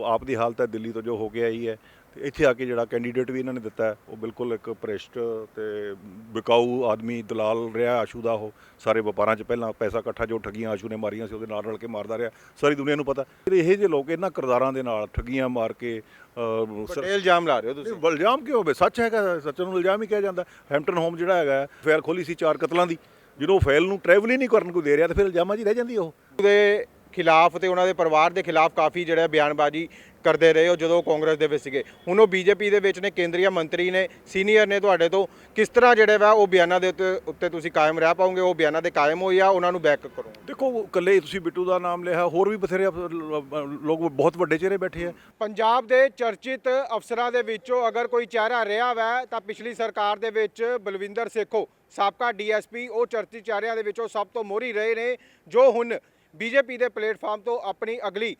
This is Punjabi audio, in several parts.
ਜੋ ਆਪ ਦੀ ਹਾਲਤ ਹੈ ਦਿੱਲੀ ਤੋਂ ਜੋ ਹੋ ਕੇ ਆਈ ਹੈ ਤੇ ਇੱਥੇ ਆ ਕੇ ਜਿਹੜਾ ਕੈਂਡੀਡੇਟ ਵੀ ਇਹਨਾਂ ਨੇ ਦਿੱਤਾ ਉਹ ਬਿਲਕੁਲ ਇੱਕ ਭ੍ਰਿਸ਼ਟ ਤੇ ਵਿਕਾਊ ਆਦਮੀ ਦਲਾਲ ਰਿਹਾ ਆਸ਼ੂ ਦਾ ਉਹ ਸਾਰੇ ਵਪਾਰਾਂ 'ਚ ਪਹਿਲਾਂ ਪੈਸਾ ਇਕੱਠਾ ਜੋ ਠੱਗੀਆਂ ਆਸ਼ੂ ਨੇ ਮਾਰੀਆਂ ਸੀ ਉਹਦੇ ਨਾਲ ਰਲ ਕੇ ਮਾਰਦਾ ਰਿਹਾ ਸਾਰੀ ਦੁਨੀਆ ਨੂੰ ਪਤਾ। ਇਹ ਜਿਹੇ ਲੋਕ ਇਹਨਾਂ ਕਿਰਦਾਰਾਂ ਦੇ ਨਾਲ ਠੱਗੀਆਂ ਮਾਰ ਕੇ ਵੱਡੇ ਇਲਜ਼ਾਮ ਲਾ ਰਹੇ ਹੋ ਤੁਸੀਂ? ਇਲਜ਼ਾਮ ਕਿਉਂ ਹੋਵੇ? ਸੱਚ ਹੈਗਾ ਸੱਚ ਨੂੰ ਇਲਜ਼ਾਮ ਹੀ ਕਿਹਾ ਜਾਂਦਾ। ਹੈਮਪਟਨ ਹੋਮ ਜਿਹੜਾ ਹੈਗਾ ਫਾਈਲ ਖੋਲੀ ਸੀ ਚਾਰ ਕਤਲਾਂ ਦੀ ਜਦੋਂ ਫਾਈਲ ਨੂੰ ਟਰੈਵਲ ਹੀ ਨਹੀਂ ਕਰਨ ਕੋਈ ਦੇ ਰਿਹਾ ਤਾਂ ਫਿਰ ਇਲਜ਼ਾਮਾਂ 'ਚ ਰਹਿ ਜਾਂਦੀ ਉਹ। ਦੇ ਖਿਲਾਫ ਤੇ ਉਹਨਾਂ ਦੇ ਪਰਿਵਾਰ ਦੇ ਖਿਲਾਫ ਕਾਫੀ ਜਿਹੜਾ ਬਿਆਨਬਾਜ਼ੀ ਕਰਦੇ ਰਹੇ ਹੋ ਜਦੋਂ ਕਾਂਗਰਸ ਦੇ ਵਿੱਚ ਸੀਗੇ। ਹੁਣ ਉਹ ਬੀਜੇਪੀ ਦੇ ਵਿੱਚ ਨੇ ਕੇਂਦਰੀ ਮੰਤਰੀ ਨੇ ਸੀਨੀਅਰ ਨੇ ਤੁਹਾਡੇ ਤੋਂ ਕਿਸ ਤਰ੍ਹਾਂ ਜਿਹੜੇ ਵਾ ਉਹ ਬਿਆਨਾਂ ਦੇ ਉੱਤੇ ਉੱਤੇ ਤੁਸੀਂ ਕਾਇਮ ਰਹਿ ਪਾਓਗੇ ਉਹ ਬਿਆਨਾਂ ਦੇ ਕਾਇਮ ਹੋ ਜਾਂ ਉਹਨਾਂ ਨੂੰ ਬੈਕ ਕਰੋ। ਦੇਖੋ ਇਕੱਲੇ ਤੁਸੀਂ ਬਿੱਟੂ ਦਾ ਨਾਮ ਲਿਆ ਹੋਰ ਵੀ ਬਥੇਰੇ ਲੋਕ ਬਹੁਤ ਵੱਡੇ ਚਿਹਰੇ ਬੈਠੇ ਆ। ਪੰਜਾਬ ਦੇ ਚਰਚਿਤ ਅਫਸਰਾਂ ਦੇ ਵਿੱਚੋਂ ਅਗਰ ਕੋਈ ਚਿਹਰਾ ਰਿਹਾ ਵੈ ਤਾਂ ਪਿਛਲੀ ਸਰਕਾਰ ਦੇ ਵਿੱਚ ਬਲਵਿੰਦਰ ਸੇਖੋ ਸਾਬਕਾ ਡੀਐਸਪੀ ਉਹ ਚਰਚਿਤ ਚਿਹਰਿਆਂ ਦੇ ਵਿੱਚੋਂ ਸਭ ਤੋਂ ਮੋਹਰੀ ਰਹੇ ਨੇ ਜੋ ਹੁਣ ਬੀਜੇਪੀ ਦੇ ਪਲੇਟਫਾਰਮ ਤੋਂ ਆਪਣੀ ਅਗਲੀ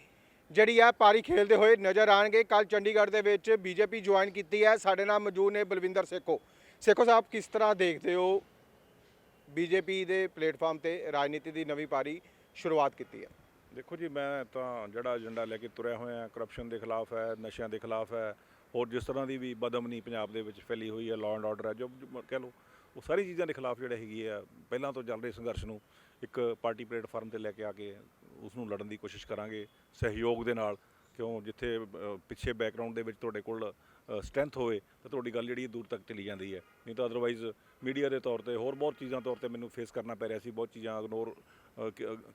ਜਿਹੜੀ ਹੈ ਪਾਰੀ ਖੇਲਦੇ ਹੋਏ ਨਜ਼ਰ ਆਣਗੇ। ਕੱਲ ਚੰਡੀਗੜ੍ਹ ਦੇ ਵਿੱਚ ਬੀਜੇਪੀ ਜੁਆਇਨ ਕੀਤੀ ਹੈ। ਸਾਡੇ ਨਾਲ ਮੌਜੂਦ ਨੇ ਬਲਵਿੰਦਰ ਸੇਖੋ। ਸੇਖੋ ਸਾਹਿਬ, ਕਿਸ ਤਰ੍ਹਾਂ ਦੇਖਦੇ ਹੋ ਬੀਜੇਪੀ ਦੇ ਪਲੇਟਫਾਰਮ ਤੇ ਰਾਜਨੀਤੀ ਦੀ ਨਵੀਂ ਪਾਰੀ ਸ਼ੁਰੂਆਤ ਕੀਤੀ ਹੈ? ਦੇਖੋ ਜੀ, ਮੈਂ ਤਾਂ ਜਿਹੜਾ ਏਜੰਡਾ ਲੈ ਕੇ ਤੁਰਿਆ ਹੋਇਆ ਕਰਪਸ਼ਨ ਦੇ ਖਿਲਾਫ ਹੈ, ਨਸ਼ਿਆਂ ਦੇ ਖਿਲਾਫ ਹੈ, ਹੋਰ ਜਿਸ ਤਰ੍ਹਾਂ ਦੀ ਵੀ ਬਦਮਨੀ ਪੰਜਾਬ ਦੇ ਵਿੱਚ ਫੈਲੀ ਹੋਈ ਹੈ ਲਾਅ ਐਂਡ ਆਰਡਰ ਹੈ, ਜੋ ਕਹਿ ਲਓ, ਉਹ ਸਾਰੀ ਚੀਜ਼ਾਂ ਦੇ ਖਿਲਾਫ ਜਿਹੜੇ ਹੈਗੀ ਆ, ਪਹਿਲਾਂ ਤੋਂ ਚੱਲ ਰਹੇ ਸੰਘਰਸ਼ ਨੂੰ ਇੱਕ ਪਾਰਟੀ ਪਲੇਟਫਾਰਮ ਤੇ ਲੈ ਕੇ ਆ ਕੇ ਉਸ ਨੂੰ ਲੜਨ ਦੀ ਕੋਸ਼ਿਸ਼ ਕਰਾਂਗੇ, ਸਹਿਯੋਗ ਦੇ ਨਾਲ। ਕਿਉਂ? ਜਿੱਥੇ ਪਿੱਛੇ ਬੈਕਗ੍ਰਾਉਂਡ ਦੇ ਵਿੱਚ ਤੁਹਾਡੇ ਕੋਲ ਸਟਰੈਂਥ ਹੋਵੇ, ਤਾਂ ਤੁਹਾਡੀ ਗੱਲ ਜਿਹੜੀ ਦੂਰ ਤੱਕ ਚਲੀ ਜਾਂਦੀ ਹੈ। ਨਹੀਂ ਤਾਂ ਅਦਰਵਾਈਜ਼ ਮੀਡੀਆ ਦੇ ਤੌਰ ਤੇ ਹੋਰ ਬਹੁਤ ਚੀਜ਼ਾਂ ਤੌਰ ਤੇ ਮੈਨੂੰ ਫੇਸ ਕਰਨਾ ਪੈ ਰਿਹਾ ਸੀ, ਬਹੁਤ ਚੀਜ਼ਾਂ ਇਗਨੋਰ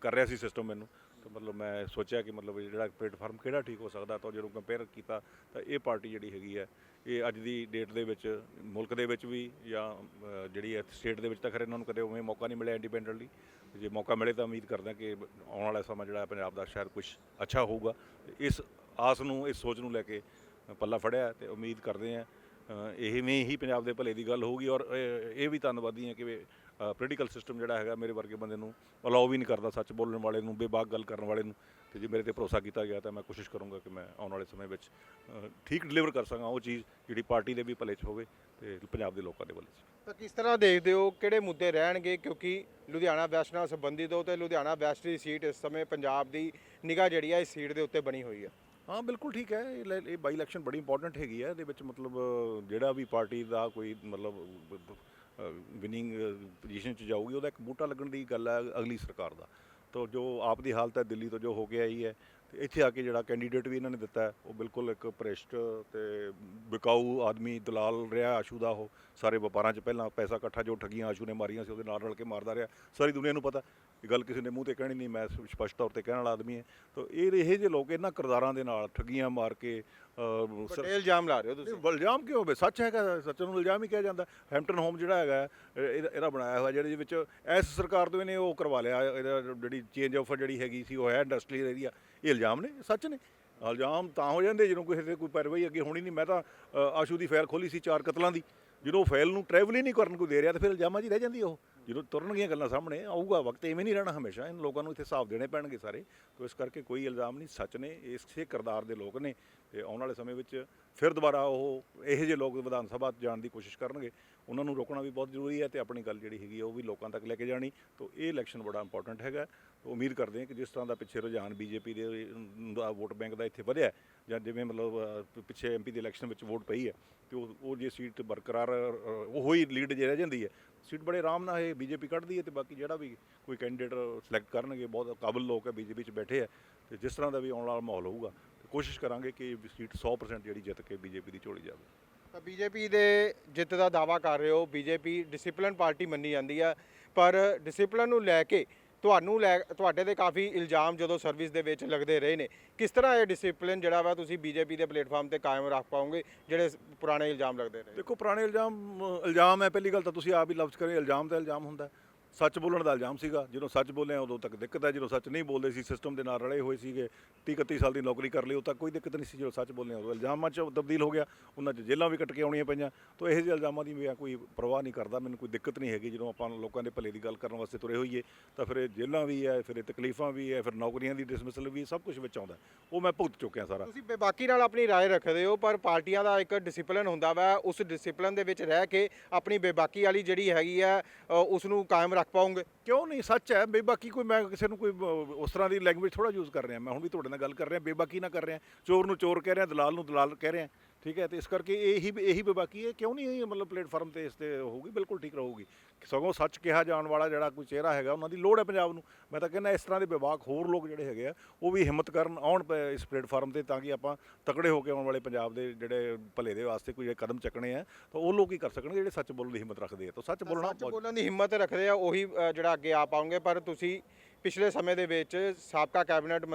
ਕਰ ਰਿਹਾ ਸੀ ਸਿਸਟਮ ਮੈਨੂੰ। ਤਾਂ ਮਤਲਬ ਮੈਂ ਸੋਚਿਆ ਕਿ ਮਤਲਬ ਜਿਹੜਾ ਪਲੇਟਫਾਰਮ ਕਿਹੜਾ ਠੀਕ ਹੋ ਸਕਦਾ ਤਾਂ ਜਦੋਂ ਕੰਪੇਅਰ ਕੀਤਾ ਤਾਂ ਇਹ ਪਾਰਟੀ ਜਿਹੜੀ ਹੈਗੀ ਹੈ ਇਹ ਅੱਜ ਦੀ ਡੇਟ ਦੇ ਵਿੱਚ ਮੁਲਕ ਦੇ ਵਿੱਚ ਵੀ ਜਾਂ ਜਿਹੜੀ ਹੈ ਸਟੇਟ ਦੇ ਵਿੱਚ ਤਾਂ ਖਰੇ ਇਹਨਾਂ ਨੂੰ ਕਦੇ ਉਵੇਂ ਮੌਕਾ ਨਹੀਂ ਮਿਲਿਆ ਇੰਡੀਪੈਂਡੈਂਟਲੀ ਜੇ ਮੌਕਾ ਮਿਲੇ ਤਾਂ ਉਮੀਦ ਕਰਦਾ ਕਿ ਆਉਣ ਵਾਲਾ ਸਮਾਂ ਜਿਹੜਾ ਪੰਜਾਬ ਦਾ ਸ਼ਹਿਰ ਕੁਝ ਅੱਛਾ ਹੋਊਗਾ। ਇਸ ਆਸ ਨੂੰ ਇਸ ਸੋਚ ਨੂੰ ਲੈ ਕੇ ਪੱਲਾ ਫੜਿਆ ਤੇ ਉਮੀਦ ਕਰਦੇ ਹਾਂ ਅ, ਇਵੇਂ ਹੀ ਪੰਜਾਬ ਦੇ ਭਲੇ ਦੀ ਗੱਲ ਹੋਊਗੀ ਔਰ ਇਹ ਇਹ ਵੀ ਧੰਨਵਾਦੀ ਹਾਂ ਕਿ ਪੋਲੀਟੀਕਲ ਸਿਸਟਮ ਜਿਹੜਾ ਹੈਗਾ ਮੇਰੇ ਵਰਗੇ ਬੰਦੇ ਨੂੰ ਅਲਾਉ ਵੀ ਨਹੀਂ ਕਰਦਾ ਸੱਚ ਬੋਲਣ ਵਾਲੇ ਨੂੰ ਬੇਬਾਕ ਗੱਲ ਕਰਨ ਵਾਲੇ ਨੂੰ। ਤੇ ਜੇ ਮੇਰੇ ਤੇ ਭਰੋਸਾ ਕੀਤਾ ਗਿਆ ਤਾਂ ਮੈਂ ਕੋਸ਼ਿਸ਼ ਕਰੂੰਗਾ ਕਿ ਮੈਂ ਆਉਣ ਵਾਲੇ ਸਮੇਂ ਵਿੱਚ ਠੀਕ ਡਿਲੀਵਰ ਕਰ ਸਕਾਂ ਉਹ ਚੀਜ਼ ਜਿਹੜੀ ਪਾਰਟੀ ਦੇ ਵੀ ਭਲੇ 'ਚ ਹੋਵੇ ਤੇ ਪੰਜਾਬ ਦੇ ਲੋਕਾਂ ਦੇ ਭਲੇ 'ਚ। ਤਾਂ ਕਿਸ ਤਰ੍ਹਾਂ ਦੇਖਦੇ ਹੋ ਕਿਹੜੇ ਮੁੱਦੇ ਰਹਿਣਗੇ? ਕਿਉਂਕਿ ਲੁਧਿਆਣਾ ਵੈਸਟ ਨਾਲ ਸੰਬੰਧਿਤ ਹੋ ਤੇ ਲੁਧਿਆਣਾ ਵੈਸਟ ਦੀ ਸੀਟ ਇਸ ਸਮੇਂ ਪੰਜਾਬ ਦੀ ਨਿਗਾਹ ਜਿਹੜੀ ਹੈ ਇਸ ਸੀਟ ਦੇ ਉੱਤੇ ਬਣੀ ਹੋਈ ਹੈ ਹਾਂ ਬਿਲਕੁਲ ਠੀਕ ਹੈ। ਇਹ ਲੈ- ਇਹ ਬਾਈ ਇਲੈਕਸ਼ਨ ਬੜੀ ਇੰਪੋਰਟੈਂਟ ਹੈਗੀ ਹੈ ਇਹਦੇ ਵਿੱਚ ਮਤਲਬ ਜਿਹੜਾ ਵੀ ਪਾਰਟੀ ਦਾ ਕੋਈ ਮਤਲਬ ਵਿਨਿੰਗ ਪੋਜੀਸ਼ਨ 'ਚ ਜਾਊਗੀ, ਉਹਦਾ ਇੱਕ ਬੂਟਾ ਲੱਗਣ ਦੀ ਗੱਲ ਹੈ ਅਗਲੀ ਸਰਕਾਰ ਦਾ। ਤਾਂ ਜੋ ਆਪ ਦੀ ਹਾਲਤ ਹੈ ਦਿੱਲੀ ਤੋਂ ਜੋ ਹੋ ਗਿਆ ਆਈ ਹੈ ਇੱਥੇ ਆ ਕੇ ਜਿਹੜਾ ਕੈਂਡੀਡੇਟ ਵੀ ਇਹਨਾਂ ਨੇ ਦਿੱਤਾ ਉਹ ਬਿਲਕੁਲ ਇੱਕ ਭ੍ਰਿਸ਼ਟ ਤੇ ਵਿਕਾਊ ਆਦਮੀ ਦਲਾਲ ਰਿਹਾ ਆਸ਼ੂ ਦਾ ਉਹ ਸਾਰੇ ਵਪਾਰਾਂ 'ਚ ਪਹਿਲਾਂ ਪੈਸਾ ਇਕੱਠਾ ਜੋ ਠੱਗੀਆਂ ਆਸ਼ੂ ਨੇ ਮਾਰੀਆਂ ਸੀ ਉਹਦੇ ਨਾਲ ਰਲ ਕੇ ਮਾਰਦਾ ਰਿਹਾ। ਸਾਰੀ ਦੁਨੀਆ ਨੂੰ ਪਤਾ ਇਹ ਗੱਲ ਕਿਸੇ ਨੇ ਮੂੰਹ ਤੇ ਕਹਿਣੀ ਨਹੀਂ ਮੈਂ ਸਪਸ਼ਟ ਤੌਰ ਤੇ ਕਹਿਣ ਵਾਲਾ ਆਦਮੀ ਹਾਂ। ਤਾਂ ਇਹ ਇਹ ਜਿਹੇ ਲੋਕ ਇਹਨਾਂ ਕਿਰਦਾਰਾਂ ਦੇ ਨਾਲ ਠੱਗੀਆਂ ਮਾਰ ਕੇ ਵੱਡੇ ਇਲਜ਼ਾਮ ਲਾ ਰਹੇ ਹੋ ਤੁਸੀਂ। ਇਲਜ਼ਾਮ ਕਿਉਂ? ਹੋਵੇ ਸੱਚ ਹੈਗਾ ਸੱਚ ਨੂੰ ਇਲਜ਼ਾਮ ਹੀ ਕਿਹਾ ਜਾਂਦਾ। ਹੈਮਪਟਨ ਹੋਮ ਜਿਹੜਾ ਹੈਗਾ ਇਹ- ਇਹਦਾ ਬਣਾਇਆ ਹੋਇਆ ਜਿਹੜੇ ਵਿੱਚ ਇਸ ਸਰਕਾਰ ਤੋਂ ਇਹਨੇ ਉਹ ਕਰਵਾ ਲਿਆ ਇਹਦਾ ਜਿਹੜੀ ਚੇਂਜ ਆਫਰ ਜਿਹੜੀ ਹੈਗੀ ਸੀ ਉਹ ਹੈ ਇੰਡਸਟਰੀਅਲ ਏਰੀਆ ਇਹ ਇਲਜ਼ਾਮ ਨੇ, ਸੱਚ ਨੇ। ਇਲਜ਼ਾਮ ਤਾਂ ਹੋ ਜਾਂਦੇ ਜਦੋਂ ਕਿਸੇ ਤੇ ਕੋਈ ਪੈਰਵਾਈ ਅੱਗੇ ਹੋਣੀ ਨਹੀਂ। ਮੈਂ ਤਾਂ ਆਸ਼ੂ ਦੀ ਫਾਈਲ ਖੋਲੀ ਸੀ ਚਾਰ ਕਤਲਾਂ ਦੀ। ਜਦੋਂ ਫਾਈਲ ਨੂੰ ਟਰੈਵਲ ਹੀ ਨਹੀਂ ਕਰਨ ਕੋਈ ਦੇ ਰਿਹਾ, ਤਾਂ ਫਿਰ ਇਲਜ਼ਾਮਾਂ 'ਚ ਹੀ ਰਹਿ ਜਾਂਦੀ ਉਹ। ਜਦੋਂ ਤੁਰਨਗੀਆਂ ਗੱਲਾਂ ਸਾਹਮਣੇ ਆਊਗਾ, ਵਕਤ ਐਵੇਂ ਨਹੀਂ ਰਹਿਣਾ ਹਮੇਸ਼ਾ। ਇਹਨਾਂ ਲੋਕਾਂ ਨੂੰ ਇੱਥੇ ਹਿਸਾਬ ਦੇਣੇ ਪੈਣਗੇ ਸਾਰੇ। ਤੋ ਇਸ ਕਰਕੇ ਕੋਈ ਇਲਜ਼ਾਮ ਨਹੀਂ, ਸੱਚ ਨੇ, ਇਸੇ ਕਿਰਦਾਰ ਦੇ ਲੋਕ ਨੇ। ਤੇ ਆਉਣ ਵਾਲੇ ਸਮੇਂ ਵਿੱਚ ਫਿਰ ਦੁਬਾਰਾ ਉਹ ਇਹੋ ਜਿਹੇ ਲੋਕ ਵਿਧਾਨ ਸਭਾ ਜਾਣ ਦੀ ਕੋਸ਼ਿਸ਼ ਕਰਨਗੇ। ਉਹਨਾਂ ਨੂੰ ਰੋਕਣਾ ਵੀ ਬਹੁਤ ਜ਼ਰੂਰੀ ਹੈ ਤੇ ਆਪਣੀ ਗੱਲ ਜਿਹੜੀ ਹੈਗੀ ਆ ਉਹ ਵੀ ਲੋਕਾਂ ਤੱਕ ਲੈ ਕੇ ਜਾਣੀ। ਤੋ ਇਹ ਇਲੈਕਸ਼ਨ ਬੜਾ ਇੰਪੋਰਟੈਂਟ ਹੈਗਾ। ਉਮੀਦ ਕਰਦੇ ਹਾਂ ਕਿ ਜਿਸ ਤਰ੍ਹਾਂ ਦਾ ਪਿੱਛੇ ਰੁਝਾਨ ਬੀਜੇਪੀ ਦੇ ਦਾ ਵੋਟ ਬੈਂਕ ਦਾ ਇੱਥੇ ਵਧਿਆ ਜਾਂ ਜਿਵੇਂ ਮਤਲਬ ਅ, ਪਿੱਛੇ ਐਮਪੀ ਦੇ ਇਲੈਕਸ਼ਨ ਵਿੱਚ ਵੋਟ ਪਈ ਹੈ ਤੇ ਉਹ ਉਹ ਜੇ ਸੀਟ ਬਰਕਰਾਰ ਉਹ ਹੀ ਲੀਡ ਜੇ ਰਹਿ ਜਾਂਦੀ ਹੈ। ਸੀਟ ਬੜੇ ਆਰਾਮ ਨਾਲ ਇਹ ਬੀਜੇਪੀ ਕੱਢਦੀ ਹੈ ਤੇ ਬਾਕੀ ਜਿਹੜਾ ਵੀ ਕੋਈ ਕੈਂਡੀਡੇਟ ਸਿਲੈਕਟ ਕਰਨਗੇ ਬਹੁਤ ਕਾਬਲ ਲੋਕ ਹੈ ਬੀਜੇਪੀ 'ਚ ਬੈਠੇ ਆ ਤੇ ਜਿਸ ਤਰ੍ਹਾਂ ਦਾ ਵੀ ਆਉਣ ਵਾਲਾ ਮਾਹੌਲ ਹੋਊਗਾ ਤੇ ਕੋਸ਼ਿਸ਼ ਕਰਾਂਗੇ ਕਿ ਸੀਟ 100% ਜਿਹੜੀ ਜਿੱਤ ਕੇ ਬੀਜੇਪੀ ਦੀ ਝੋਲੀ ਜਾਵੇ। ਤਾਂ ਬੀਜੇਪੀ ਦੇ ਜਿੱਤ ਦਾ ਦਾਵਾ ਕਰ ਰਹੇ ਹੋ। ਬੀਜੇਪੀ ਡਿਸਪਲਿਨ ਪਾਰਟੀ ਮੰਨੀ ਜਾਂਦੀ ਆ। ਪਰ ਡਿਸਪਲਿਨ ਨੂੰ ਲੈ ਕੇ ਤੁਹਾਨੂੰ ਲੈ, ਤੁਹਾਡੇ ਤੇ ਕਾਫੀ ਇਲਜ਼ਾਮ ਜਦੋਂ ਸਰਵਿਸ ਦੇ ਵਿੱਚ ਲੱਗਦੇ ਰਹੇ ਨੇ। ਕਿਸ ਤਰ੍ਹਾਂ ਇਹ ਡਿਸਪਲਿਨ ਜਿਹੜਾ ਵਾ ਤੁਸੀਂ ਬੀਜੇਪੀ ਦੇ ਪਲੇਟਫਾਰਮ ਤੇ ਕਾਇਮ ਰੱਖ ਪਾਓਗੇ, ਜਿਹੜੇ ਪੁਰਾਣੇ ਇਲਜ਼ਾਮ ਲੱਗਦੇ ਰਹੇ? ਦੇਖੋ, ਪੁਰਾਣੇ ਇਲਜ਼ਾਮ ਇਲਜ਼ਾਮ ਹੈ, ਪਹਿਲੀ ਗੱਲ ਤਾਂ ਤੁਸੀਂ ਆਪ ਹੀ ਲਫ਼ਜ਼ ਕਰੇ ਇਲਜ਼ਾਮ ਤਾਂ ਇਲਜ਼ਾਮ ਹੁੰਦਾ ਹੈ। ਸੱਚ ਬੋਲਣ ਦਾ ਇਲਜ਼ਾਮ ਸੀਗਾ ਜਦੋਂ ਸੱਚ ਬੋਲੇ ਉਦੋਂ ਤੱਕ ਦਿੱਕਤ ਹੈ ਜਦੋਂ ਸੱਚ ਨਹੀਂ ਬੋਲਦੇ ਸੀ ਸਿਸਟਮ ਦੇ ਨਾਲ ਰਲੇ ਹੋਏ ਸੀਗੇ 30 31 ਸਾਲ ਦੀ ਨੌਕਰੀ ਕਰ ਲਈ ਉਦੋਂ ਤੱਕ ਕੋਈ ਦਿੱਕਤ ਨਹੀਂ ਸੀ ਜਦੋਂ ਸੱਚ ਬੋਲੇ ਉਦੋਂ ਇਲਜ਼ਾਮਾਂ 'ਚ ਤਬਦੀਲ ਹੋ ਗਿਆ ਉਹਨਾਂ 'ਚ ਜੇਲ੍ਹਾਂ ਵੀ ਕੱਟ ਕੇ ਆਉਣੀਆਂ ਪਈਆਂ ਤਾਂ ਇਹੋ ਜਿਹੇ ਇਲਜ਼ਾਮਾਂ ਦੀ ਮੈਂ ਕੋਈ ਪਰਵਾਹ ਨਹੀਂ ਕਰਦਾ ਮੈਨੂੰ ਕੋਈ ਦਿੱਕਤ ਨਹੀਂ ਹੈਗੀ ਜਦੋਂ ਆਪਾਂ ਲੋਕਾਂ ਦੇ ਭਲੇ ਦੀ ਗੱਲ ਕਰਨ ਵਾਸਤੇ ਤੁਰੇ ਹੋਈਏ ਤਾਂ ਫਿਰ ਇਹ ਜੇਲ੍ਹਾਂ ਵੀ ਹੈ ਫਿਰ ਇਹ ਤਕਲੀਫਾਂ ਵੀ ਹੈ ਫਿਰ ਨੌਕਰੀਆਂ ਦੀ ਡਿਸਮਿਸਲ ਵੀ ਸਭ ਕੁਝ ਵਿੱਚ ਆਉਂਦਾ ਉਹ ਮੈਂ ਭੁਗਤ ਚੁੱਕਿਆ ਸਾਰਾ ਤੁਸੀਂ ਬੇਬਾਕੀ ਨਾਲ ਆਪਣੀ رائے ਰੱਖਦੇ ਹੋ ਪਰ ਪਾਰਟੀਆਂ ਦਾ ਇੱਕ ਡਿਸਪਲਿਨ ਹੁੰਦਾ ਵਾ ਉਸ ਡਿਸਪਲਿਨ ਦੇ ਵਿੱਚ ਰਹਿ ਕੇ ਆਪਣੀ ਬੇਬਾਕੀ ਵਾਲੀ ਜਿਹੜੀ ਹੈਗੀ ਆ ਅ, ਉਸ ਨੂੰ ਕਾਇਮ ਰੱਖ ਪਾਉਂਗੇ? ਕਿਉਂ ਨਹੀਂ? ਸੱਚ ਹੈ, ਬੇਬਾਕੀ ਕੋਈ ਮੈਂ ਕਿਸੇ ਨੂੰ ਕੋਈ ਉਸ ਤਰ੍ਹਾਂ ਦੀ ਲੈਂਗੁਏਜ ਥੋੜਾ ਯੂਜ਼ ਕਰ ਰਿਹਾ। ਮੈਂ ਹੁਣ ਵੀ ਤੁਹਾਡੇ ਨਾਲ ਗੱਲ ਕਰ ਰਿਹਾ, ਬੇਬਾਕੀ ਨਾ ਕਰ ਰਿਹਾ। ਚੋਰ ਨੂੰ ਚੋਰ ਕਹਿ ਰਿਹਾ, ਦਲਾਲ ਨੂੰ ਦਲਾਲ ਕਹਿ ਰਿਹਾ। ਠੀਕ ਹੈ, ਤੇ ਇਸ ਕਰਕੇ ਇਹੀ ਇਹੀ ਬੇਬਾਕੀ ਹੈ। ਕਿਉਂ ਨਹੀਂ ਮਤਲਬ ਪਲੇਟਫਾਰਮ ਤੇ ਇਸ ਤੇ ਹੋਊਗੀ? ਬਿਲਕੁਲ ਠੀਕ ਰਹੂਗੀ। ਸਗੋਂ ਸੱਚ ਕਿਹਾ ਜਾਣ ਵਾਲਾ ਜਿਹੜਾ ਕੋਈ ਚਿਹਰਾ ਹੈਗਾ ਉਹਨਾਂ ਦੀ ਲੋੜ ਹੈ ਪੰਜਾਬ ਨੂੰ। ਮੈਂ ਤਾਂ ਕਹਿੰਦਾ ਇਸ ਤਰ੍ਹਾਂ ਦੇ ਵਿਭਾਗ ਹੋਰ ਲੋਕ ਜਿਹੜੇ ਹੈਗੇ ਆ ਉਹ ਵੀ ਹਿੰਮਤ ਕਰਨ ਆਉਣ ਇਸ ਪਲੇਟਫਾਰਮ ਤੇ ਤਾਂ ਕਿ ਆਪਾਂ ਤਕੜੇ ਹੋ ਕੇ ਆਉਣ ਵਾਲੇ ਪੰਜਾਬ ਦੇ ਜਿਹੜੇ ਭਲੇ ਦੇ ਵਾਸਤੇ ਕੋਈ ਕਦਮ ਚੱਕਣੇ ਆ ਤਾਂ ਉਹ ਲੋਕ ਹੀ ਕਰ ਸਕਣਗੇ ਜਿਹੜੇ ਸੱਚ ਬੋਲਣ ਦੀ ਹਿੰਮਤ ਰੱਖਦੇ ਆ। ਤਾਂ ਸੱਚ ਬੋਲਣਾ ਸੱਚ ਬੋਲਣ ਦੀ ਹਿੰਮਤ ਰੱਖਦੇ ਆ ਉਹੀ ਜਿਹੜਾ ਅੱਗੇ ਆ ਪਾਉਂਗੇ ਪਰ ਤੁਸੀਂ ਪਿਛਲੇ ਸਮੇਂ ਦੇ ਵਿੱਚ ਸਾਬਕਾ ਕੈਬਨਿਟ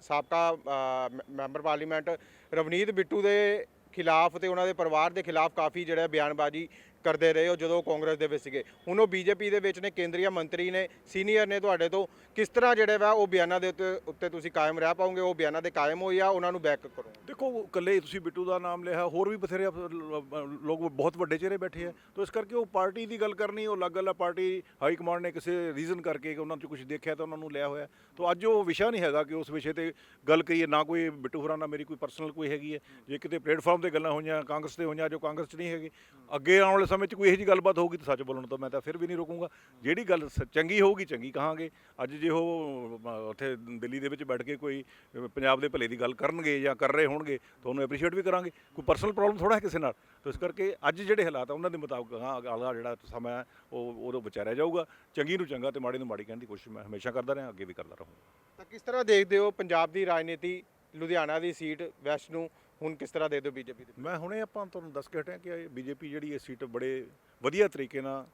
ਸਾਬਕਾ ਮੈਂਬਰ ਪਾਰਲੀਮੈਂਟ ਰਵਨੀਤ ਬਿੱਟੂ ਦੇ ਖਿਲਾਫ ਤੇ ਉਹਨਾਂ ਦੇ ਪਰਿਵਾਰ ਦੇ ਖਿਲਾਫ ਕਾਫੀ ਜਿਹੜਾ ਬਿਆਨਬਾਜ਼ੀ ਕਰਦੇ ਰਹੇ ਹੋ ਜਦੋਂ ਉਹ ਕਾਂਗਰਸ ਦੇ ਵਿੱਚ ਸੀਗੇ? ਹੁਣ ਉਹ ਬੀਜੇਪੀ ਦੇ ਵਿੱਚ ਨੇ, ਕੇਂਦਰੀ ਮੰਤਰੀ ਨੇ, ਸੀਨੀਅਰ ਨੇ ਤੁਹਾਡੇ ਤੋਂ। ਕਿਸ ਤਰ੍ਹਾਂ ਜਿਹੜੇ ਵਾ ਉਹ ਬਿਆਨਾਂ ਦੇ ਉੱਤੇ ਉੱਤੇ ਤੁਸੀਂ ਕਾਇਮ ਰਹਿ ਪਾਉਂਗੇ ਉਹ ਬਿਆਨਾਂ ਦੇ ਕਾਇਮ ਹੋ ਜਾਂ ਉਹਨਾਂ ਨੂੰ ਬੈਕ ਕਰੋ। ਦੇਖੋ, ਇਕੱਲੇ ਤੁਸੀਂ ਬਿੱਟੂ ਦਾ ਨਾਮ ਲਿਆ, ਹੋਰ ਵੀ ਬਥੇਰੇ ਲੋਕ ਬਹੁਤ ਵੱਡੇ ਚਿਹਰੇ ਬੈਠੇ ਆ। ਤਾਂ ਇਸ ਕਰਕੇ ਉਹ ਪਾਰਟੀ ਦੀ ਗੱਲ ਕਰਨੀ, ਉਹ ਅਲੱਗ ਅਲੱਗ ਪਾਰਟੀ, ਹਾਈ ਕਮਾਂਡ ਨੇ ਕਿਸੇ ਰੀਜ਼ਨ ਕਰਕੇ ਉਹਨਾਂ 'ਚ ਕੁਝ ਦੇਖਿਆ ਤਾਂ ਉਹਨਾਂ ਨੂੰ ਲਿਆ ਹੋਇਆ। ਤਾਂ ਅੱਜ ਉਹ ਵਿਸ਼ਾ ਨਹੀਂ ਹੈਗਾ ਕਿ ਉਸ ਵਿਸ਼ੇ ਤੇ ਗੱਲ ਕਰੀਏ, ਨਾ ਕੋਈ ਬਿੱਟੂ ਹੋਰਾਂ ਨਾਲ ਮੇਰੀ ਕੋਈ ਪਰਸਨਲ ਕੋਈ ਹੈਗੀ ਹੈ। ਜੇ ਕਿਤੇ ਪਲੇਟਫਾਰਮ ਤੇ ਗੱਲਾਂ ਹੋਈਆਂ, ਕਾਂਗਰਸ ਤੇ ਹੋਈਆਂ, ਜੋ ਕਾਂਗਰਸ 'ਚ ਨਹੀਂ ਹੈਗੇ। ਅੱਗੇ ਆਉਣ ਵਾਲੇ ਸਮੇਂ 'ਚ ਕੋਈ ਇਹੋ ਜਿਹੀ ਗੱਲਬਾਤ ਹੋਊਗੀ ਤਾਂ ਸੱਚ ਬੋਲਣ ਤੋਂ ਮੈਂ ਤਾਂ ਫਿਰ ਵੀ ਨਹੀਂ ਰੋਕੂੰਗਾ। ਜਿਹੜੀ ਗੱਲ ਸ- ਚੰਗੀ ਹੋਊਗੀ ਚੰਗੀ ਕਹਾਂਗੇ। ਅੱਜ ਜੇ ਉਹ ਅ, ਉੱਥੇ ਦਿੱਲੀ ਦੇ ਵਿੱਚ ਬੈਠ ਕੇ ਕੋਈ ਅ, ਪੰਜਾਬ ਦੇ ਭਲੇ ਦੀ ਗੱਲ ਕਰਨਗੇ ਜਾਂ ਕਰ ਰਹੇ ਹੋਣਗੇ ਤਾਂ ਉਹਨੂੰ ਐਪਰੀਸ਼ੀਏਟ ਵੀ ਕਰਾਂਗੇ। ਕੋਈ ਪਰਸਨਲ ਪ੍ਰੋਬਲਮ ਥੋੜਾ ਹੈ ਕਿਸੇ ਨਾਲ? ਤਾਂ ਇਸ ਕਰਕੇ ਅੱਜ ਜਿਹੜੇ ਹਾਲਾਤ ਆ ਉਹਨਾਂ ਦੇ ਮੁਤਾਬਕ ਹਾਂ ਅਗਲਾ ਜਿਹੜਾ ਸਮਾਂ ਹੈ ਉਹ ਉਦੋਂ ਵਿਚਾਰਿਆ ਜਾਊਗਾ। ਚੰਗੀ ਨੂੰ ਚੰਗਾ ਤੇ ਮਾੜੀ ਨੂੰ ਮਾੜੀ ਕਹਿਣ ਦੀ ਕੋਸ਼ਿਸ਼ ਮੈਂ ਹਮੇਸ਼ਾ ਕਰਦਾ ਰਿਹਾ ਅੱਗੇ ਵੀ ਕਰਦਾ ਰਹੂੰਗਾ। ਤਾਂ ਕਿਸ ਤਰ੍ਹਾਂ ਦੇਖਦੇ ਹੋ ਪੰਜਾਬ ਦੀ ਰਾਜਨੀਤੀ ਲੁਧਿਆਣਾ ਦੀ ਸੀਟ ਵੈਸਟ ਨੂੰ ਹੁਣ ਕਿਸ ਤਰ੍ਹਾਂ ਦੇਖਦੇ ਹੋ ਬੀਜੇਪੀ ਦੀ? ਮੈਂ ਹੁਣੇ ਆਪਾਂ ਤੁਹਾਨੂੰ ਦੱਸ ਕੇ ਹਟਿਆ ਕਿ ਬੀਜੇਪੀ ਜਿਹੜੀ ਇਹ ਸੀਟ ਬੜੇ ਵਧੀਆ ਤਰੀਕੇ ਨਾਲ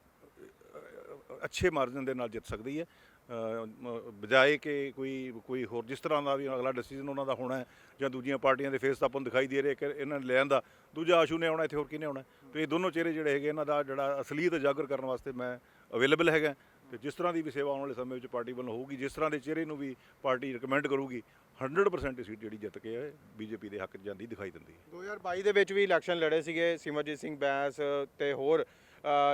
ਅੱਛੇ ਮਾਰਜਨ ਦੇ ਨਾਲ ਜਿੱਤ ਸਕਦੀ ਹੈ। ਬਜਾਏ ਕਿ ਕੋਈ ਕੋਈ ਹੋਰ ਜਿਸ ਤਰ੍ਹਾਂ ਦਾ ਵੀ ਅਗਲਾ ਡਿਸੀਜਨ ਉਹਨਾਂ ਦਾ ਹੋਣਾ ਹੈ ਜਾਂ ਦੂਜੀਆਂ ਪਾਰਟੀਆਂ ਦੇ ਫੇਸ ਤਾਂ ਆਪਾਂ ਨੂੰ ਦਿਖਾਈ ਦੇ ਰਹੇ ਕਿ ਇਹਨਾਂ ਨੇ ਲੈਣ ਦਾ, ਦੂਜਾ ਆਸ਼ੂ ਨੇ ਆਉਣਾ, ਇੱਥੇ ਹੋਰ ਕਿਹਨੇ ਆਉਣਾ ਤੇ ਇਹ ਦੋਨੋਂ ਚਿਹਰੇ ਜਿਹੜੇ ਹੈਗੇ, ਇਹਨਾਂ ਦਾ ਜਿਹੜਾ ਅਸਲੀਅਤ ਉਜਾਗਰ ਕਰਨ ਵਾਸਤੇ ਮੈਂ ਅਵੇਲੇਬਲ ਹੈਗਾ। ਤੇ ਜਿਸ ਤਰ੍ਹਾਂ ਦੀ ਵੀ ਸੇਵਾ ਆਉਣ ਵਾਲੇ ਸਮੇਂ ਵਿੱਚ ਪਾਰਟੀ ਵੱਲੋਂ ਹੋਊਗੀ, ਜਿਸ ਤਰ੍ਹਾਂ ਦੇ ਚਿਹਰੇ ਨੂੰ ਵੀ ਪਾਰਟੀ ਰეკਮੈਂਡ ਕਰੂਗੀ 100% ਸੀਟ ਜਿਹੜੀ ਜਿੱਤ ਕੇ ਬੀਜੇਪੀ ਦੇ ਹੱਕ 'ਚ ਜਾਂਦੀ, ਦਿਖਾਈ ਦਿੰਦੀ ਹੈ। 2022 ਦੇ ਵਿੱਚ ਵੀ ਇਲੈਕਸ਼ਨ ਲੜੇ ਸੀਗੇ, ਸਿਮਰਜੀਤ ਸਿੰਘ ਬੈਂਸ ਤੇ ਹੋਰ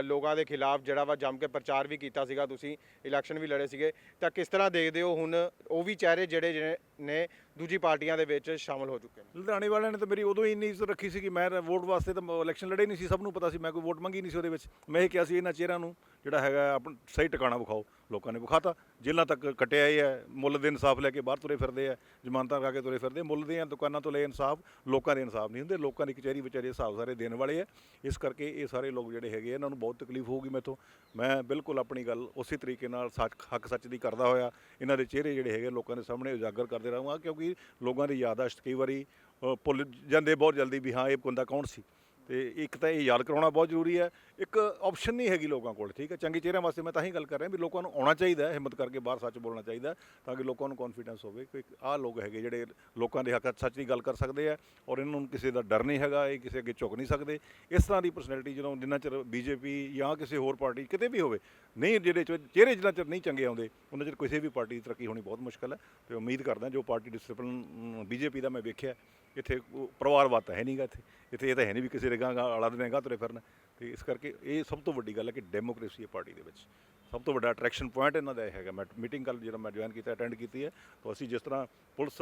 ਲੋਕਾਂ ਦੇ ਖਿਲਾਫ ਜਿਹੜਾ ਵਾ ਜੰਮ ਕੇ ਪ੍ਰਚਾਰ ਵੀ ਕੀਤਾ ਸੀਗਾ, ਤੁਸੀਂ ਇਲੈਕਸ਼ਨ ਵੀ ਲੜੇ ਸੀਗੇ। ਤਾਂ ਕਿਸ ਤਰ੍ਹਾਂ ਦੇਖਦੇ ਹੋ ਹੁਣ ਉਹ ਵੀ ਚਿਹਰੇ ਜਿਹੜੇ ਜਿਹੜੇ ਨੇ ਦੂਜੀ ਪਾਰਟੀਆਂ ਦੇ ਵਿੱਚ ਸ਼ਾਮਲ ਹੋ ਚੁੱਕੇ ਨੇ। ਲੁਧਿਆਣੇ ਵਾਲਿਆਂ ਨੇ ਤਾਂ ਮੇਰੀ ਉਦੋਂ ਹੀ ਇੰਨੀ ਇੱਜ਼ਤ ਰੱਖੀ ਸੀ ਕਿ ਮੈਂ ਵੋਟ ਵਾਸਤੇ ਤਾਂ ਇਲੈਕਸ਼ਨ ਲੜੇ ਨਹੀਂ ਸੀ ਸਭ ਨੂੰ ਪਤਾ ਸੀ ਮੈਂ ਕੋਈ ਵੋਟ ਮੰਗੀ ਨਹੀਂ ਸੀ ਉਹਦੇ ਵਿੱਚ। ਮੈਂ ਇਹ ਕਿਹਾ ਸੀ ਇਹਨਾਂ ਚਿਹਰਿਆਂ ਨੂੰ ਜਿਹੜਾ ਹੈਗਾ ਆਪਣਾ ਸਹੀ ਟਿਕਾਣਾ ਵਿਖਾਓ ਲੋਕਾਂ ਨੇ ਵਿਖਾਤਾ। ਜੇਲ੍ਹਾਂ ਤੱਕ ਕਟਿਆ ਹੀ ਹੈ ਮੁੱਲ ਦੇ ਇਨਸਾਫ ਲੈ ਕੇ ਬਾਹਰ ਤੁਰੇ ਫਿਰਦੇ ਆ ਜ਼ਮਾਨਤਾਂ ਕਰਾ ਕੇ ਤੁਰੇ ਫਿਰਦੇ ਮੁੱਲ ਦੀਆਂ ਦੁਕਾਨਾਂ ਤੋਂ ਲੈ ਇਨਸਾਫ ਲੋਕਾਂ ਦੇ ਇਨਸਾਫ ਨਹੀਂ ਹੁੰਦੇ ਲੋਕਾਂ ਦੀ ਕਚਹਿਰੀ ਵਿਚਾਰੇ ਹਿਸਾਬ ਸਾਰੇ ਦੇਣ ਵਾਲੇ ਆ। ਇਸ ਕਰਕੇ ਇਹ ਸਾਰੇ ਲੋਕ ਜਿਹੜੇ ਹੈਗੇ ਆ, ਇਹਨਾਂ ਨੂੰ ਬਹੁਤ ਤਕਲੀਫ ਹੋਊਗੀ ਮੈਥੋਂ। ਮੈਂ ਬਿਲਕੁਲ ਆਪਣੀ ਗੱਲ ਉਸੇ ਤਰੀਕੇ ਨਾਲ ਸੱਚ ਹੱਕ ਸੱਚ ਦੀ ਕਰਦਾ ਹੋਇਆ ਇਹਨਾਂ ਦੇ ਚਿਹਰੇ ਜਿਹੜੇ ਹੈਗੇ ਲੋਕਾਂ ਦੇ ਸਾਹਮਣੇ ਉਜਾਗਰ ਕਰਦੇ ਰਹੂੰਗਾ ਕਿਉਂਕਿ ਲੋਕਾਂ ਦੀ ਯਾਦਾਸ਼ਤ ਕਈ ਵਾਰੀ ਅ, ਭੁੱਲ ਜਾਂਦੇ ਬਹੁਤ ਜਲਦੀ ਵੀ ਹਾਂ ਇਹ ਬੰਦਾ ਕੌਣ ਸੀ? ਤੇ ਇੱਕ ਤਾਂ ਇਹ ਯਾਦ ਕਰਾਉਣਾ ਬਹੁਤ ਜ਼ਰੂਰੀ ਹੈ ਇੱਕ ਆਪਸ਼ਨ ਨਹੀਂ ਹੈਗੀ ਲੋਕਾਂ ਕੋਲ, ਠੀਕ ਹੈ? ਚੰਗੇ ਚਿਹਰਿਆਂ ਵਾਸਤੇ ਮੈਂ ਤਾਂ ਹੀ ਗੱਲ ਕਰ ਰਿਹਾ ਵੀ ਲੋਕਾਂ ਨੂੰ ਆਉਣਾ ਚਾਹੀਦਾ ਹਿੰਮਤ ਕਰਕੇ ਬਾਹਰ ਸੱਚ ਬੋਲਣਾ ਚਾਹੀਦਾ ਤਾਂ ਕਿ ਲੋਕਾਂ ਨੂੰ ਕੌਨਫੀਡੈਂਸ ਹੋਵੇ ਕਿ ਆਹ ਲੋਕ ਹੈਗੇ ਜਿਹੜੇ ਲੋਕਾਂ ਦੇ ਹੱਕ 'ਚ ਸੱਚ ਦੀ ਗੱਲ ਕਰ ਸਕਦੇ ਆ ਔਰ ਇਹਨਾਂ ਨੂੰ ਕਿਸੇ ਦਾ ਡਰ ਨਹੀਂ ਹੈਗਾ, ਇਹ ਕਿਸੇ ਅੱਗੇ ਝੁਕ ਨਹੀਂ ਸਕਦੇ। ਇਸ ਤਰ੍ਹਾਂ ਦੀ ਪਰਸਨੈਲਿਟੀ ਜਦੋਂ ਜਿੰਨਾ ਚਿਰ ਬੀਜੇਪੀ ਜਾਂ ਕਿਸੇ ਹੋਰ ਪਾਰਟੀ ਕਿਤੇ ਵੀ ਹੋਵੇ, ਨਹੀਂ ਜਿਹੜੇ ਚਿਹਰੇ ਜਿੰਨਾ ਚਿਰ ਨਹੀਂ ਚੰਗੇ ਆਉਂਦੇ, ਉਹਨਾਂ ਚਿਰ ਕਿਸੇ ਵੀ ਪਾਰਟੀ ਦੀ ਤਰੱਕੀ ਹੋਣੀ ਬਹੁਤ ਮੁਸ਼ਕਲ ਹੈ। ਤੇ ਉਮੀਦ ਕਰਦਾ ਜੋ ਪਾਰਟੀ ਡਿਸਪਲਿਨ ਬੀਜੇਪੀ ਦਾ ਮੈਂ ਵੇਖਿਆ ਇੱਥੇ ਪਰਿਵਾਰਵਾਦ ਤਾਂ ਹੈ ਨਹੀਂਗਾ ਇੱਥੇ। ਇੱਥੇ ਇਹ ਤਾਂ ਹੈ ਨਹੀਂ ਵੀ ਕਿਸੇ ਦੇ ਗਾਂ ਗਾਂ ਆਲਾ ਦੇ ਗਾਂ ਤੁਰੇ ਫਿਰਨ। ਤੇ ਇਸ ਕਰਕੇ ਇਹ ਸਭ ਤੋਂ ਵੱਡੀ ਗੱਲ ਹੈ ਕਿ ਡੈਮੋਕ੍ਰੇਸੀ ਹੈ ਪਾਰਟੀ ਦੇ ਵਿੱਚ। ਸਭ ਤੋਂ ਵੱਡਾ ਅਟਰੈਕਸ਼ਨ ਪੁਆਇੰਟ ਇਹਨਾਂ ਦਾ ਇਹ ਹੈਗਾ। ਮੈਂ ਮੀਟਿੰਗ ਕੱਲ ਜਦੋਂ ਮੈਂ ਜੁਆਇਨ ਕੀਤਾ ਅਟੈਂਡ ਕੀਤੀ ਹੈ, ਤਾਂ ਅਸੀਂ ਜਿਸ ਤਰ੍ਹਾਂ ਪੁਲਿਸ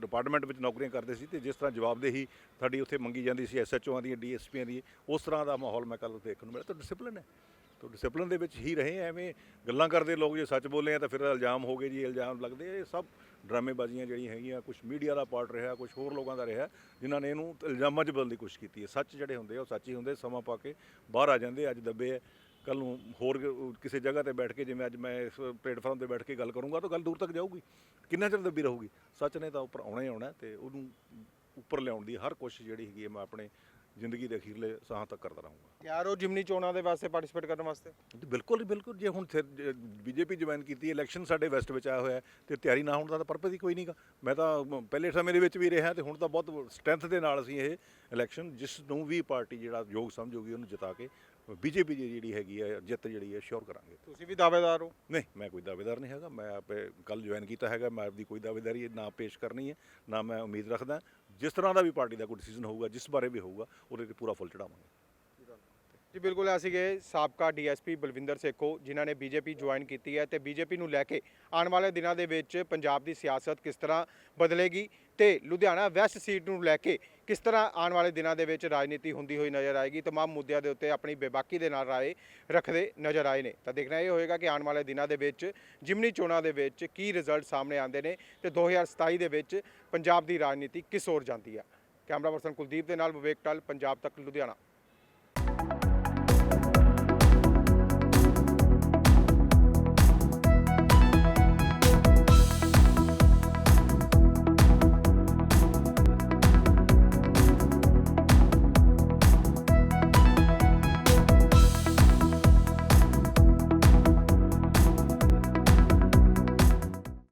ਡਿਪਾਰਟਮੈਂਟ ਵਿੱਚ ਨੌਕਰੀਆਂ ਕਰਦੇ ਸੀ ਤੇ ਜਿਸ ਤਰ੍ਹਾਂ ਜਵਾਬਦੇਹੀ ਸਾਡੀ ਉੱਥੇ ਮੰਗੀ ਜਾਂਦੀ ਸੀ ਐਸਐਚਓਆਂ ਦੀ ਡੀਐਸਪੀਆਂ ਦੀ, ਉਸ ਤਰ੍ਹਾਂ ਦਾ ਮਾਹੌਲ ਮੈਂ ਕੱਲ ਦੇਖਣ ਨੂੰ ਮਿਲਿਆ। ਤਾਂ ਡਿਸਪਲਿਨ ਹੈ। ਤਾਂ ਡਿਸਪਲਿਨ ਦੇ ਵਿੱਚ ਹੀ ਰਹੇ ਐਵੇਂ ਗੱਲਾਂ ਕਰਦੇ ਲੋਕ ਜੇ ਸੱਚ ਬੋਲੇ ਆ ਤਾਂ ਫਿਰ ਇਲਜ਼ਾਮ ਹੋ ਗਏ ਜੀ, ਇਲਜ਼ਾਮ ਲੱਗਦੇ ਇਹ ਸਭ ਡਰਾਮੇਬਾਜ਼ੀਆਂ ਜਿਹੜੀਆਂ ਹੈਗੀਆਂ ਕੁਝ ਮੀਡੀਆ ਦਾ ਪਾਰਟ ਰਿਹਾ ਕੁਝ ਹੋਰ ਲੋਕਾਂ ਦਾ ਰਿਹਾ, ਜਿਨ੍ਹਾਂ ਨੇ ਇਹਨੂੰ ਇਲਜ਼ਾਮਾਂ 'ਚ ਬਦਲਣ ਦੀ ਕੋਸ਼ਿਸ਼ ਕੀਤੀ ਹੈ। ਸੱਚ ਜਿਹੜੇ ਹੁੰਦੇ ਆ, ਉਹ ਸੱਚ ਹੀ ਹੁੰਦੇ, ਸਮਾਂ ਪਾ ਕੇ ਬਾਹਰ ਆ ਜਾਂਦੇ, ਅੱਜ ਦੱਬੇ ਹੈ ਕੱਲ ਨੂੰ ਹੋਰ ਕਿਸੇ ਜਗ੍ਹਾ ਤੇ ਬੈਠ ਕੇ, ਜਿਵੇਂ ਅੱਜ ਮੈਂ ਇਸ ਪਲੇਟਫਾਰਮ ਤੇ ਬੈਠ ਕੇ ਗੱਲ ਕਰੂੰਗਾ, ਤਾਂ ਗੱਲ ਦੂਰ ਤੱਕ ਜਾਊਗੀ। ਕਿੰਨਾ ਚਿਰ ਦੱਬੀ ਰਹੂਗੀ? ਸੱਚ ਨੇ ਤਾਂ ਉੱਪਰ ਆਉਣਾ ਹੀ ਆਉਣਾ ਤੇ ਉਹਨੂੰ ਉੱਪਰ ਲਿਆਉਣ ਦੀ ਹਰ ਕੋਸ਼ਿਸ਼ ਜਿਹੜੀ ਹੈਗੀ ਹੈ, ਮੈਂ ਆਪਣੇ ਜ਼ਿੰਦਗੀ ਦੇ ਅਖੀਰਲੇ ਸਾਹਾਂ ਤੱਕ ਕਰਦਾ ਰਹੂੰਗਾ। ਤਿਆਰ ਹੋ ਜਿਮਨੀ ਚੋਣਾਂ ਦੇ ਵਾਸਤੇ ਪਾਰਟਿਸਿਪੇਟ ਕਰਨ ਵਾਸਤੇ? ਤੇ ਬਿਲਕੁਲ ਹੀ ਬਿਲਕੁਲ। ਜੇ ਹੁਣ ਬੀਜੇਪੀ ਜੁਆਇਨ ਕੀਤੀ ਇਲੈਕਸ਼ਨ ਸਾਡੇ ਵੈਸਟ ਵਿੱਚ ਆਇਆ ਹੋਇਆ ਤੇ ਤਿਆਰੀ ਨਾ ਹੋਣ ਦਾ ਤਾਂ ਪਰਪਸ ਹੀ ਕੋਈ ਨਹੀਂਗਾ ਮੈਂ ਤਾਂ ਪਹਿਲੇ ਸਮੇਂ ਦੇ ਵਿੱਚ ਵੀ ਰਿਹਾ ਤੇ ਹੁਣ ਤਾਂ ਬਹੁਤ ਸਟਰੈਂਥ ਦੇ ਨਾਲ ਅਸੀਂ ਇਹ ਇਲੈਕਸ਼ਨ ਜਿਸ ਨੂੰ ਵੀ ਪਾਰਟੀ ਜਿਹੜਾ ਯੋਗ ਸਮਝੂਗੀ ਉਹਨੂੰ ਜਿਤਾ ਕੇ ਬੀਜੇਪੀ ਦੀ ਜਿਹੜੀ ਹੈਗੀ ਹੈ ਜਿੱਤ ਜਿਹੜੀ ਹੈ ਸ਼ੋਰ ਕਰਾਂਗੇ। ਤੁਸੀਂ ਵੀ ਦਾਅਵੇਦਾਰ ਹੋ? ਨਹੀਂ ਮੈਂ ਕੋਈ ਦਾਅਵੇਦਾਰ ਨਹੀਂ ਹੈਗਾ। ਮੈਂ ਆਪੇ ਕੱਲ ਜੁਆਇਨ ਕੀਤਾ ਹੈਗਾ। ਮੈਂ ਆਪਦੀ ਕੋਈ ਦਾਅਵੇਦਾਰੀ ਨਾ ਪੇਸ਼ ਕਰਨੀ ਹੈ ਨਾ ਮੈਂ ਉਮੀਦ ਰੱਖਦਾ। ਜਿਸ ਤਰ੍ਹਾਂ ਦਾ ਵੀ ਪਾਰਟੀ ਦਾ ਕੋਈ ਡਿਸੀਜਨ ਹੋਊਗਾ, ਜਿਸ ਬਾਰੇ ਵੀ ਹੋਊਗਾ, ਉਹਦੇ ਤੇ ਪੂਰਾ ਫੁੱਲ ਚੜਾਵਾਂਗੇ ਜੀ, ਬਿਲਕੁਲ ਅਸੀਂ ਗਏ ਸਾਬਕਾ ਡੀਐਸਪੀ ਬਲਵਿੰਦਰ ਸੇਖੋ, ਜਿਨ੍ਹਾਂ ਨੇ ਬੀਜੇਪੀ ਜੁਆਇਨ ਕੀਤੀ ਹੈ ਤੇ ਬੀਜੇਪੀ ਨੂੰ ਲੈ ਕੇ ਆਉਣ ਵਾਲੇ ਦਿਨਾਂ ਦੇ ਵਿੱਚ ਪੰਜਾਬ ਦੀ ਸਿਆਸਤ ਕਿਸ ਤਰ੍ਹਾਂ ਬਦਲੇਗੀ ਤੇ ਲੁਧਿਆਣਾ ਵੈਸਟ ਸੀਟ ਨੂੰ ਲੈ ਕੇ ਕਿਸ ਤਰ੍ਹਾਂ ਆਉਣ ਵਾਲੇ ਦਿਨਾਂ ਦੇ ਵਿੱਚ ਰਾਜਨੀਤੀ ਹੁੰਦੀ ਹੋਈ ਨਜ਼ਰ ਆਏਗੀ तमाम ਮੁੱਦਿਆਂ ਦੇ ਉੱਤੇ ਆਪਣੀ ਬੇਬਾਕੀ ਦੇ ਨਾਲ ਰਾਏ ਰੱਖਦੇ ਨਜ਼ਰ ਆਏ ਨੇ ਤਾਂ ਦੇਖਣਾ ਇਹ ਹੋਏਗਾ ਕਿ ਆਉਣ ਵਾਲੇ ਦਿਨਾਂ ਦੇ ਵਿੱਚ ਜਿਮਨੀ ਚੋਣਾਂ ਦੇ ਵਿੱਚ ਕੀ ਰਿਜ਼ਲਟ ਸਾਹਮਣੇ ਆਉਂਦੇ ਨੇ ਤੇ 2027 ਦੇ ਵਿੱਚ ਪੰਜਾਬ ਦੀ ਰਾਜਨੀਤੀ ਕਿਸ ओर ਜਾਂਦੀ ਹੈ ਕੈਮਰਾ ਪਰਸਨ ਕੁਲਦੀਪ ਦੇ ਨਾਲ ਵਿਵੇਕ ਟਲ ਪੰਜਾਬ ਤੱਕ ਲੁਧਿਆਣਾ